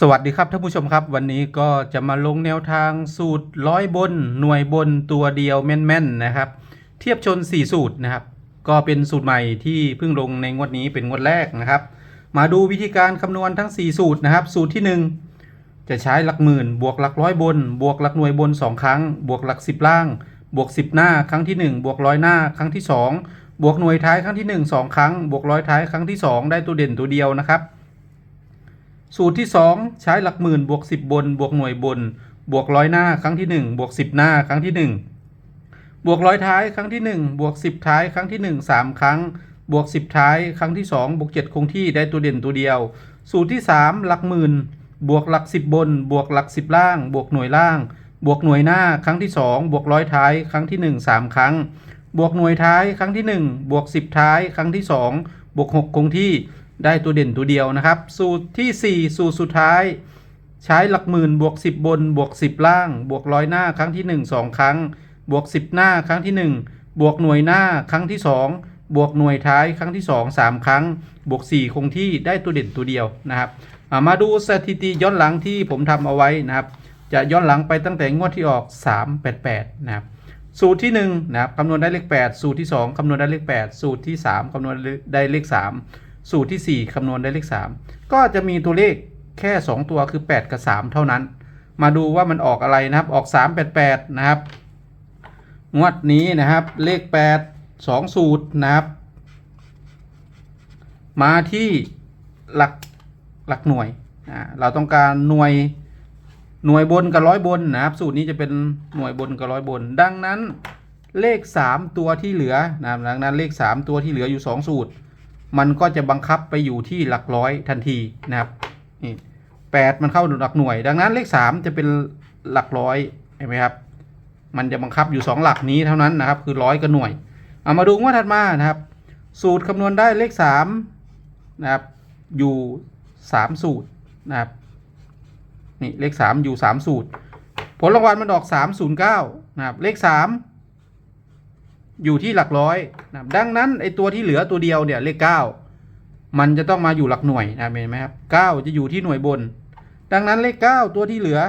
สวัสดีครับท่านผู้ชมครับ วันนี้ก็จะมาลงแนวทางสูตรร้อยบน หน่วยบนตัวเดียวแม่นๆนะครับ เทียบชน 4 สูตรนะครับ ก็เป็นสูตรใหม่ที่เพิ่งลงในงวดนี้เป็นงวดแรกนะครับ มาดูวิธีการคำนวณทั้ง 4 สูตรนะครับ สูตรที่ 1 จะใช้หลักหมื่น บวกหลักร้อยบน บวกหลักหน่วยบน 2 ครั้ง บวกหลัก 10 ล่าง บวก 10 หน้าครั้งที่ 1 บวกร้อยหน้าครั้งที่ 2 บวกหน่วยท้ายครั้งที่ 1 2 ครั้ง บวกร้อยท้ายครั้งที่ 2 ได้ตัวเด่นตัวเดียวนะครับ สูตรที่ 2 ใช้หลักหมื่นบวก10 บน บวกหน่วยบน บวกร้อยหน้าครั้งที่ 1 บวก 10 หน้าครั้งที่ 1 บวกร้อยท้ายครั้งที่ 1 บวก 10 ท้ายครั้งที่ 1 3 ครั้ง บวก 10 ท้ายครั้งที่ 2 บวก 7 คงที่ได้ตัวเด่นตัวเดียว สูตรที่ 3 หลักหมื่นบวกหลัก 10 บน บวกหลัก 10 ล่าง บวกหน่วยล่าง บวกหน่วยหน้าครั้งที่ 2 บวกร้อยท้ายครั้งที่ 1 3 ครั้ง บวกหน่วยท้ายครั้งที่ 1 บวก 10 ท้ายครั้งที่ 2 บวก 6 คงที่ ได้ตัวเด่นตัวเดียวนะครับ สูตรที่ 4 สูตรสุดท้าย ใช้หลักหมื่นบวก 10 บนบวก 10 ล่าง บวกร้อยหน้าครั้งที่ 1 2 ครั้ง บวก 10 หน้าครั้งที่ 1 บวกหน่วยหน้าครั้งที่ 2 บวกหน่วยท้ายครั้งที่ 2 3 ครั้ง บวก 4 คงที่ได้ตัวเด่นตัวเดียวนะครับมาดูสถิติย้อนหลังที่ผมทำเอาไว้นะครับ จะย้อนหลังไปตั้งแต่งวดที่ออก 388 นะครับสูตรที่1นะครับคำนวณได้เลข 8 สูตรที่ 2คำนวณได้เลข 8 สูตรที่ 3คำนวณได้เลข 3 สูตรที่ 4 คำนวณได้เลข 3 ก็จะมีตัวเลขแค่ 2 ตัวคือ 8 กับ 3 เท่านั้น มาดูว่ามันออกอะไรนะครับ ออก 388 นะครับ งวดนี้นะครับ เลข 8 2 สูตรนะครับ มาที่หลักหลักหน่วยอ่าเราต้องการหน่วยหน่วยบนกับร้อยบนนะครับ สูตรนี้จะเป็นหน่วยบนกับร้อยบน ดังนั้นเลข 3 ตัวที่เหลือนะดังนั้นเลข 3 ตัวที่เหลืออยู่ 2 สูตร มันก็จะบังคับไปอยู่ที่หลักร้อยทันทีนะครับนี่แปดมันเข้าหลักหน่วย ดังนั้นเลข3จะเป็นหลักร้อยเห็นไหมครับ มันจะบังคับอยู่2หลักนี้เท่านั้นนะครับ คือร้อยกับหน่วย เอามาดูงว่าถัดมานะครับ สูตรคำนวณได้เลข3นะครับ อยู่3สูตรนะครับนี่เลขสามอยู่สามสูตร ผลรางวัลมันออกสามศูนย์เก้านะครับ เลขสาม อยู่ที่หลักร้อยนะดังนั้นไอตัวที่เหลือตัวเดียวเนี่ยเลขเก้ามันจะต้องมาอยู่หลักหน่วยนะเห็นไหมครับเก้าจะอยู่ที่หน่วยบน ดังนั้นเลขเก้าตัวที่เหลือ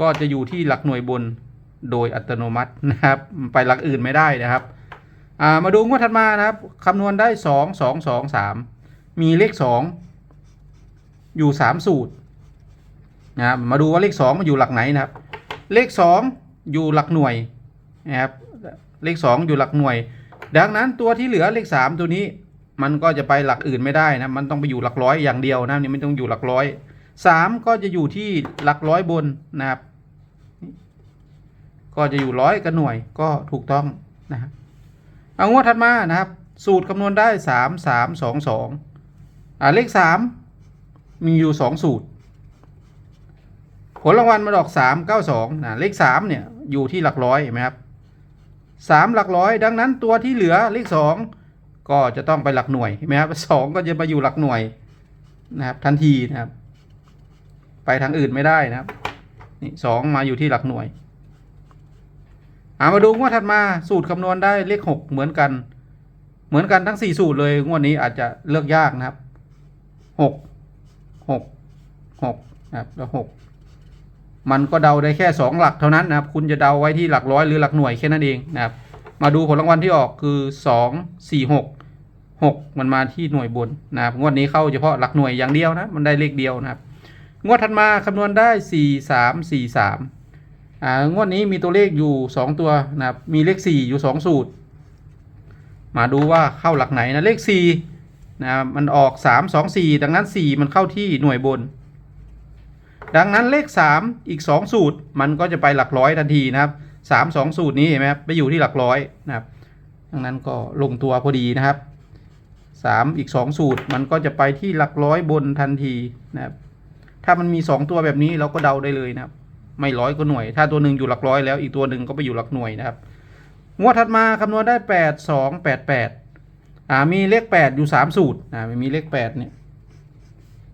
ก็จะอยู่ที่หลักหน่วยบนโดยอัตโนมัตินะครับ ไปหลักอื่นไม่ได้นะครับามาดูงวดถัดมานะครับคำนวณได้สองสองสองสามมีเลขสองอยู่สามสูตรนะครับมาดูว่าเลข2มันอยู่หลักไหนนะครับ เลข2อยู่หลักหน่วยนะครับ เลข 2 อยู่หลักหน่วย ดังนั้นตัวที่เหลือเลข 3 ตัวนี้ มันก็จะไปหลักอื่นไม่ได้นะ มันต้องไปอยู่หลักร้อยอย่างเดียวนะนี่ไม่ต้องอยู่หลักร้อย 3 ก็จะอยู่ที่หลักร้อยบนนะครับ ก็จะอยู่ร้อยกับหน่วยก็ถูกต้องนะครับเอางวดถัดมานะครับ สูตรคำนวณได้ 3 3 2 2อ่าเลข 3 มีอยู่ 2 สูตร ผลรางวัลมันออกสามเก้าสองนะเลขสามเนี่ย อยู่ที่หลักร้อยเห็นไหมครับ สามหลักร้อย ดังนั้นตัวที่เหลือเลขสองก็จะต้องไปหลักหน่วยเห็นไหมครับสองก็จะมาอยู่หลักหน่วยนะครับทันทีนะครับ ไปทางอื่นไม่ได้นะครับนี่สองมาอยู่ที่หลักหน่วยอามาดูงวดถัดมาสูตรคำนวณได้เลขหกเหมือนกัน เหมือนกันทั้งสี่สูตรเลยงวดนี้อาจจะเลือกยากนะครับหกหกหกนะครับแล้วหก มันก็เดาได้แค่ 2 หลักเท่านั้นนะครับ คุณจะเดาไว้ที่หลักร้อยหรือหลักหน่วยแค่นั้นเองนะครับ มาดูผลรางวัลที่ออกคือ 2 4 6 6 มันมาที่หน่วยบนนะครับงวดนี้เข้าเฉพาะหลักหน่วยอย่างเดียวนะมันได้เลขเดียวนะครับ งวดถัดมาคำนวณได้ 4 3 4 3อ่างวดนี้มีตัวเลขอยู่ 2 ตัวนะครับมีเลข 4 อยู่ 2 สูตร มาดูว่าเข้าหลักไหนนะเลข4นะครับมันออก 3 2 4 ดังนั้น 4 มันเข้าที่หน่วยบน ดังนั้นเลข 3 อีก 2 สูตรมันก็จะไปหลักร้อยทันทีนะครับ3 2 สูตรนี้เห็นไหมครับไปอยู่ที่หลักร้อยนะครับดังนั้นก็ลงตัวพอดีนะครับ 3 อีก 2 สูตรมันก็จะไปที่หลักร้อยบนทันทีนะครับถ้ามันมี 2 ตัวแบบนี้เราก็เดาได้เลยนะครับ ไม่ร้อยก็หน่วย ถ้าตัวหนึ่งอยู่หลักร้อยแล้วอีกตัวหนึ่งก็ไปอยู่หลักหน่วยนะครับงวดถัดมาคำนวณได้ 8 2 8 8อ่ามีเลข 8 อยู่ 3 สูตรอ่ามีเลข8เนี่ย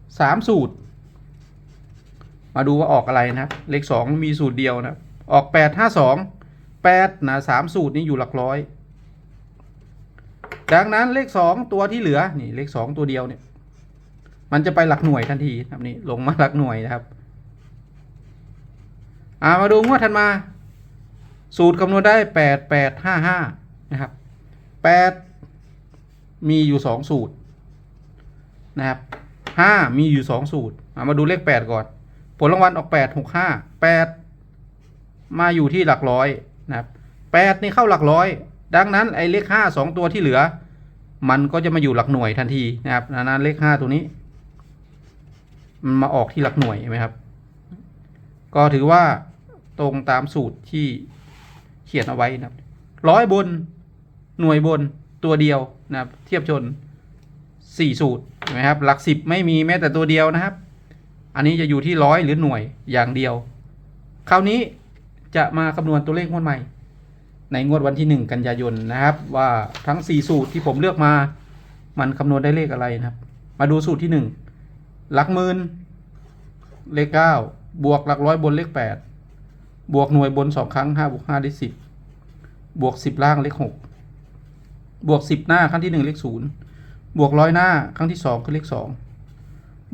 3สูตร มาดูว่าออกอะไรนะครับ เลขสองมีสูตรเดียวนะออกแปดห้าสองแปดนะสามสูตรนี้อยู่หลักร้อย ดังนั้นเลขสองตัวที่เหลือนี่เลขสองตัวเดียวเนี่ยมันจะไปหลักหน่วยทันทีนะครับนี่ลงมาหลักหน่วยนะครับอามาดูงวดถัดมา สูตรคำนวณได้แปดแปดห้าห้านะครับแปดมีอยู่สองสูตรนะครับห้ามีอยู่สองสูตรามาดูเลขแปดก่อน ผลรางวัลออกแปดหกห้าแปดมาอยู่ที่หลักร้อยนะครับแปดนี่เข้าหลักร้อย ดังนั้นไอ้เลขห้าสองตัวที่เหลือ มันก็จะมาอยู่หลักหน่วยทันทีนะครับนั้นเลขห้าตัวนี้มันมาออกที่หลักหน่วยไหมครับ ก็ถือว่าตรงตามสูตรที่เขียนเอาไว้นะครับร้อยบนหน่วยบนตัวเดียวนะครับ เทียบชนสี่สูตรนไหมครับ หลักสิบไม่มีแม้แต่ตัวเดียวนะครับ อันนี้จะอยู่ที่ร้อยหรือหน่วยอย่างเดียว คราวนี้จะมาคำนวณตัวเลขงวดใหม่ ในงวดวันที่หนึ่งกันยายนนะครับ ว่าทั้งสี่สูตรที่ผมเลือกมา มันคำนวณได้เลขอะไรนะครับ มาดูสูตรที่หนึ่งหลักหมื่นเลขเก้าบวกหลักร้อยบนเลขแปดบวกหน่วยบนสองครั้งห้าบวกห้าได้สิบบวกสิบล่างเลขหกบวกสิบหน้าครั้งที่หนึ่งเลขศูนย์บวกร้อยหน้าครั้งที่สองคือเลขสอง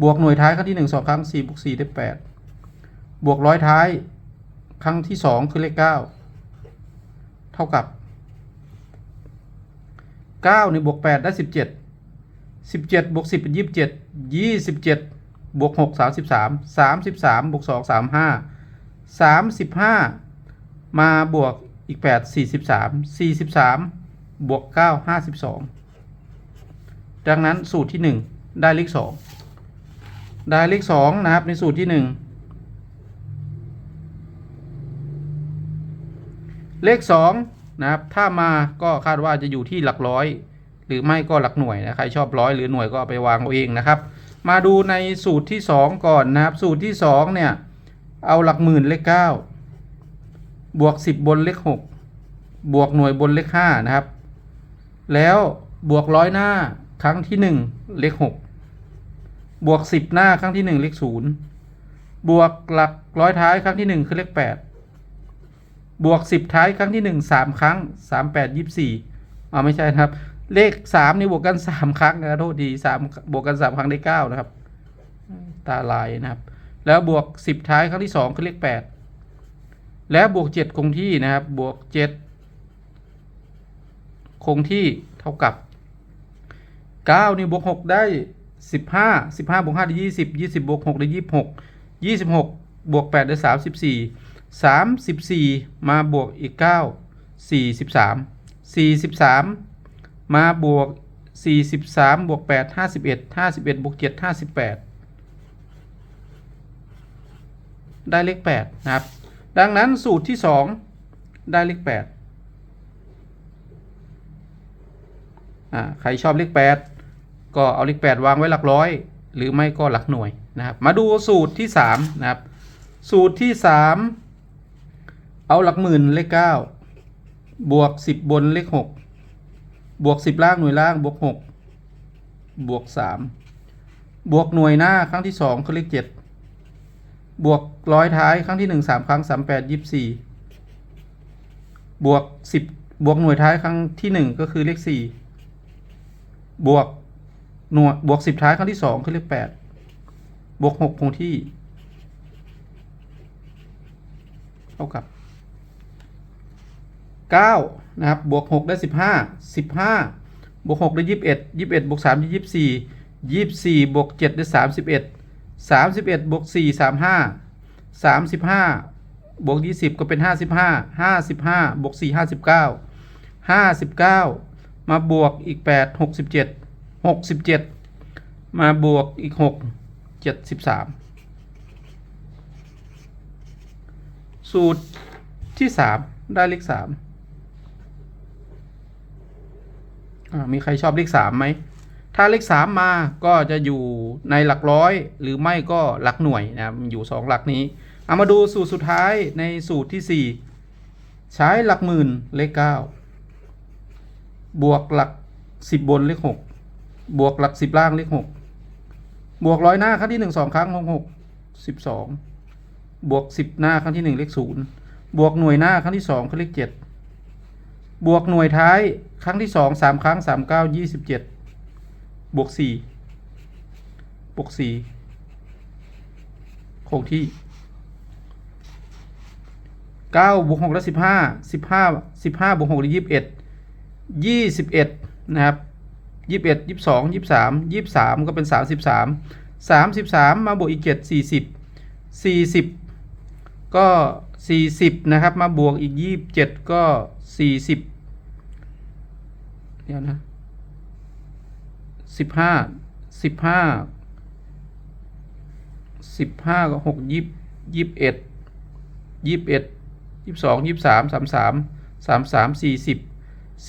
บวกหน่วยท้ายครั้งที่หนึ่งสองครั้งสี่บวกสี่ได้แปดบวกร้อยท้ายครั้งที่สองคือเลขเก้าเท่ากับเก้าในบวกแปดได้สิบเจ็ดสิบเจ็ดบวกสิบเป็นยี่สิบเจ็ดยี่สิบเจ็ดบวกหกสามสิบสามสามสิบสามบวกสองสามห้าสามสิบห้ามาบวกอีกแปดสี่สิบสามสี่สิบสามบวกเก้าห้าสิบสองดังนั้นสูตรที่หนึ่งได้เลขสอง ได้เลขสองนะครับในสูตรที่หนึ่งเลขสองนะครับ ถ้ามาก็คาดว่าจะอยู่ที่หลักร้อย หรือไม่ก็หลักหน่วยนะใครชอบร้อยหรือหน่วยก็เอาไปวางเอาเองนะครับ มาดูในสูตรที่สองก่อนนะครับ สูตรที่สองเนี่ย เอาหลักหมื่นเลขเก้าบวกสิบบนเลขหกบวกหน่วยบนเลขห้านะครับ แล้วบวกร้อยหน้าครั้งที่หนึ่งเลขหก บวกสิบหน้าครั้งที่หนึ่งเลขศูนย์บวกหลักร้อยท้ายครั้งที่หนึ่งคือเลขแปดบวกสิบท้ายครั้งที่หนึ่งสามครั้งสามแปดยี่สี่อ๋อไม่ใช่นะครับ เลขสามนี่บวกกันสามครั้งนะครับโทษดีสามบวกกันสามครั้งได้เก้านะครับ ตาลายนะครับ แล้วบวกสิบท้ายครั้งที่สองคือเลขแปดแล้วบวกเจ็ดคงที่นะครับ บวกเจ็ดคงที่เท่ากับเก้านี่บวกหกได้ สิบห้าสิบห้าบวกห้าได้ยี่สิบยี่สิบบวกหกได้ยี่สิบหกยี่สิบหกบวกแปดได้สามสิบสี่สามสิบสี่มาบวกอีกเก้าสี่สิบสามสี่สิบสามมาบวกสี่สิบสามบวกแปดห้าสิบเอ็ดห้าสิบเอ็ดบวกเจ็ดห้าสิบแปดได้เลขแปดนะครับ ดังนั้นสูตรที่สองได้เลขแปดอ่าใครชอบเลขแปด ก็เอาเลขแปดวางไว้หลักร้อย หรือไม่ก็หลักหน่วยนะครับ มาดูสูตรที่สามนะครับ สูตรที่สามเอาหลักหมื่นเลขเก้าบวกสิบบนเลขหกบวกสิบล่างหน่วยล่างบวกหกบวกสามบวกหน่วยหน้าครั้งที่สองคือเลขเจ็ดบวกร้อยท้ายครั้งที่หนึ่งสามครั้งสามแปดยี่สิบสี่บวกสิบบวกหน่วยท้ายครั้งที่หนึ่งก็คือเลขสี่บวก หน่วยบวกสิบท้ายครั้งที่สองคือเลขแปดบวกหกคงที่เท่ากับเก้านะครับบวกหกได้สิบห้าสิบห้าบวกหกได้ยี่สิบเอ็ดยี่สิบเอ็ดบวกสามได้ยี่สิบสี่ยี่สิบสี่บวกเจ็ดได้สามสิบเอ็ดสามสิบเอ็ดบวกสี่สามห้าสามสิบห้าบวกยี่สิบก็เป็นห้าสิบห้าห้าสิบห้าบวกสี่ห้าสิบเก้าห้าสิบเก้ามาบวกอีกแปดหกสิบเจ็ด หกสิบเจ็ดมาบวกอีกหกเจ็ดสิบสามสูตรที่สามได้เลขสามมีใครชอบเลขสามไหม ถ้าเลขสามมาก็จะอยู่ในหลักร้อย หรือไม่ก็หลักหน่วยนะอยู่สองหลักนี้ เอามาดูสูตรสุดท้ายในสูตรที่สี่ใช้หลักหมื่นเลขเก้าบวกหลักสิบบนเลขหก บวกหลักสิบล่างเลขหกบวกร้อยหน้าครั้งที่หนึ่งสองครั้งหกหกสิบสองบวกสิบหน้าครั้งที่หนึ่งเลขศูนย์บวกหน่วยหน้าครั้งที่สองคือเลขเจ็ดบวกหน่วยท้ายครั้งที่สองสามครั้งสามเก้ายี่สิบเจ็ดบวกสี่บวกสี่คงที่เก้าบวกหกแล้วสิบห้าสิบห้าสิบห้าบวกหกได้ยี่สิบเอ็ดยี่สิบเอ็ดนะครับ ยี่สิบเอ็ดยี่สิบสองยี่สิบสามยี่สิบสามก็เป็นสามสิบสามสามสิบสามมาบวกอีกเจ็ดสี่สิบสี่สิบก็สี่สิบนะครับ มาบวกอีกยี่สิบเจ็ดก็สี่สิบเดี๋ยวนะสิบห้าสิบห้าสิบห้าก็หกยี่ยี่สิบเอ็ดยี่สิบเอ็ดยี่สิบสองยี่สิบสามสามสามสามสามสี่สิบ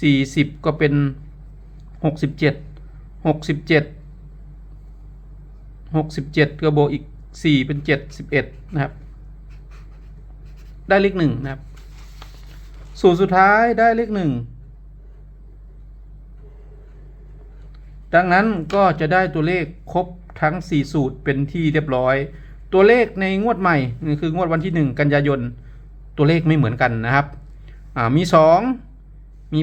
สี่สิบก็เป็น หกสิบเจ็ดหกสิบเจ็ดหกสิบเจ็ดก็บวกอีกสี่เป็นเจ็ดสิบเอ็ดนะครับ ได้เลขหนึ่งนะครับ สูตรสุดท้ายได้เลขหนึ่งดังนั้นก็จะได้ตัวเลขครบทั้ง 4 สูตรเป็นที่เรียบร้อย ตัวเลขในงวดใหม่นี่คืองวดวันที่ 1 กันยายน ตัวเลขไม่เหมือนกันนะครับอ่ามี 2 มี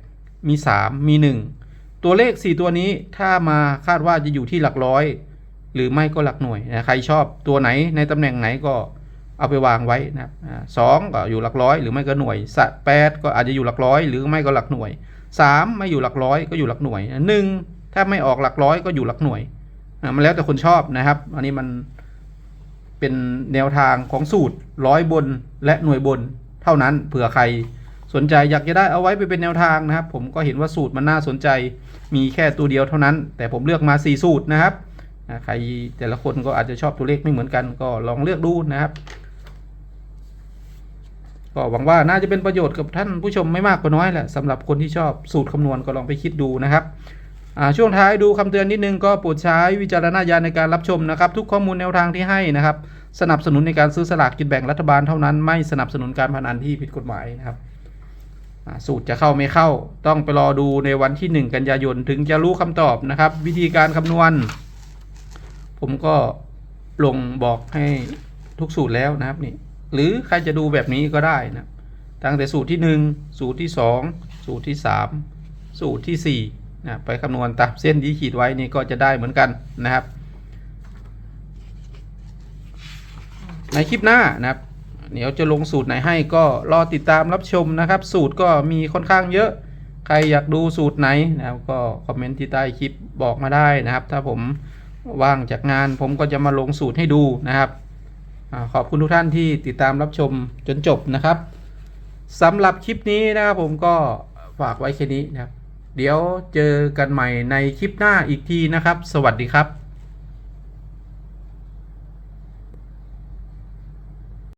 8 มี 3 มี 1 ตัวเลข 4 ตัวนี้ถ้ามาคาดว่าจะอยู่ที่หลักร้อย หรือไม่ก็หลักหน่วยนะใครชอบตัวไหนในตำแหน่งไหนก็เอาไปวางไว้นะครับสองก็อยู่หลักร้อย หรือไม่ก็หน่วยสะแปดก็อาจจะอยู่หลักร้อย หรือไม่ก็หลักหน่วยสามไม่อยู่หลักร้อยก็อยู่หลักหน่วยหนึ่งถ้าไม่ออกหลักร้อยก็อยู่หลักหน่วยมันแล้วแต่คนชอบนะครับ อันนี้มันเป็นแนวทางของสูตรร้อยบนและหน่วยบนเท่านั้นเผื่อใคร สนใจอยากจะได้เอาไว้ไปเป็นแนวทางนะครับ ผมก็เห็นว่าสูตรมันน่าสนใจ มีแค่ตัวเดียวเท่านั้น แต่ผมเลือกมา 4 สูตรนะครับใครแต่ละคนก็อาจจะชอบตัวเลขไม่เหมือนกันก็ลองเลือกดูนะครับ ก็หวังว่าน่าจะเป็นประโยชน์กับท่านผู้ชมไม่มากก็น้อยแหละสำหรับคนที่ชอบสูตรคำนวณก็ลองไปคิดดูนะครับช่วงท้ายดูคำเตือนนิดนึงก็โปรดใช้วิจารณญาณในการรับชมนะครับ ทุกข้อมูลแนวทางที่ให้นะครับ สนับสนุนในการซื้อสลากกินแบ่งรัฐบาลเท่านั้นไม่สนับสนุนการพนันที่ผิดกฎหมายนะครับ สูตรจะเข้าไม่เข้า ต้องไปรอดูในวันที่ 1 กันยายนถึงจะรู้คำตอบนะครับ วิธีการคำนวณ ผมก็ลงบอกให้ทุกสูตรแล้วนะครับนี่หรือใครจะดูแบบนี้ก็ได้นะตั้งแต่สูตรที่หนึ่งสูตรที่สองสูตรที่สามสูตรที่สี่นะไปคำนวณตามเส้นที่ขีดไว้นี่ก็จะได้เหมือนกันนะครับ ในคลิปหน้านะครับ เดี๋ยวจะลงสูตรไหนให้ก็รอติดตามรับชมนะครับ สูตรก็มีค่อนข้างเยอะ ใครอยากดูสูตรไหนนะครับก็คอมเมนต์ที่ใต้คลิปบอกมาได้นะครับ ถ้าผมว่างจากงานผมก็จะมาลงสูตรให้ดูนะครับอขอบคุณทุกท่านที่ติดตามรับชมจนจบนะครับสำหรับคลิปนี้นะครับผมก็ฝากไว้แค่นี้นะครับ เดี๋ยวเจอกันใหม่ในคลิปหน้าอีกทีนะครับ สวัสดีครับ